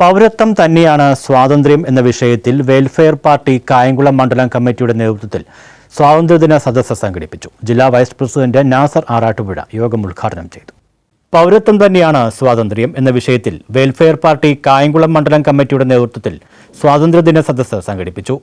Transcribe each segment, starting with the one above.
പൗരത്വം തന്നെയാണ് സ്വാതന്ത്ര്യം എന്ന വിഷയത്തിൽ വെൽഫെയർ പാർട്ടി കായംകുളം മണ്ഡലം കമ്മിറ്റിയുടെ നേതൃത്വത്തിൽ സ്വാതന്ത്ര്യദിന സദസ്സ് സംഘടിപ്പിച്ചു. ജില്ലാ വൈസ് പ്രസിഡന്റ് നാസർ ആറാട്ടുപുഴ യോഗം ഉദ്ഘാടനം ചെയ്തു. പൗരത്വം തന്നെയാണ് സ്വാതന്ത്ര്യം എന്ന വിഷയത്തിൽ വെൽഫെയർ പാർട്ടി കായംകുളം മണ്ഡലം കമ്മിറ്റിയുടെ നേതൃത്വത്തിൽ സ്വാതന്ത്ര്യദിന സദസ്സ് സംഘടിപ്പിച്ചു.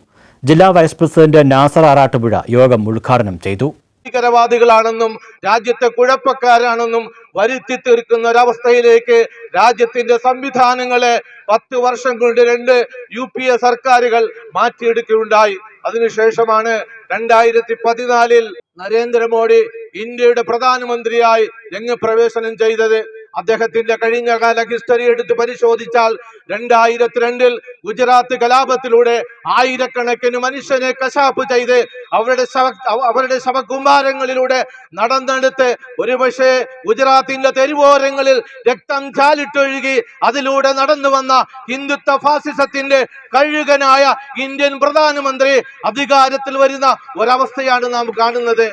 ജില്ലാ വൈസ് പ്രസിഡന്റ് നാസർ ആറാട്ടുപുഴ യോഗം ഉദ്ഘാടനം ചെയ്തു. ഭീകരവാദികളാണെന്നും രാജ്യത്തെ കുഴപ്പക്കാരാണെന്നും വരുത്തി തീർക്കുന്ന ഒരവസ്ഥയിലേക്ക് രാജ്യത്തിന്റെ സംവിധാനങ്ങളെ പത്ത് വർഷം കൊണ്ട് രണ്ട് യു പി എ സർക്കാരുകൾ മാറ്റിയെടുക്കുകയുണ്ടായി. അതിനുശേഷമാണ് രണ്ടായിരത്തി പതിനാലിൽ നരേന്ദ്രമോദി ഇന്ത്യയുടെ പ്രധാനമന്ത്രിയായി രംഗപ്രവേശനം ചെയ്തത്. അദ്ദേഹത്തിന്റെ കഴിഞ്ഞ കാല ഹിസ്റ്ററി എടുത്ത് പരിശോധിച്ചാൽ രണ്ടായിരത്തി രണ്ടിൽ ഗുജറാത്ത് കലാപത്തിലൂടെ ആയിരക്കണക്കിന് മനുഷ്യനെ കശാപ്പ് ചെയ്ത് അവരുടെ ശവ അവരുടെ ശവകുമാരങ്ങളിലൂടെ നടന്നെടുത്ത് ഒരുപക്ഷെ ഗുജറാത്തിന്റെ തെരുവോരങ്ങളിൽ രക്തം ചാലിട്ടൊഴുകി അതിലൂടെ നടന്നു വന്ന ഹിന്ദുത്വ ഫാസിസത്തിന്റെ കഴുകനായ ഇന്ത്യൻ പ്രധാനമന്ത്രി അധികാരത്തിൽ വരുന്ന ഒരവസ്ഥയാണ് നാം കാണുന്നത്.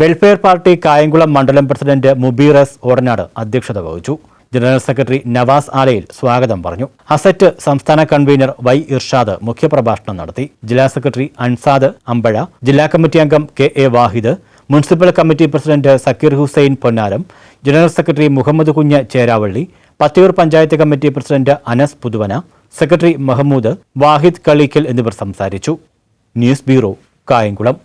വെൽഫെയർ പാർട്ടി കായംകുളം മണ്ഡലം പ്രസിഡന്റ് മുബീർ എസ് ഓടനാട് അധ്യക്ഷത വഹിച്ചു. ജനറൽ സെക്രട്ടറി നവാസ് ആലയിൽ സ്വാഗതം പറഞ്ഞു. അസറ്റ് സംസ്ഥാന കൺവീനർ വൈ ഇർഷാദ് മുഖ്യപ്രഭാഷണം നടത്തി. ജില്ലാ സെക്രട്ടറി അൻസാദ് അമ്പഴ ജില്ലാ കമ്മിറ്റി അംഗം K A Wahid municipal committee president Zakir Hussain Ponnaram general secretary Muhammad Kunju Cheravally Pathiyoor panchayat committee president Anas Puthuvana secretary Mahmood Wahid Kaleekkal എന്നിവർ സംസാരിച്ചു. News bureau Kayamkulam.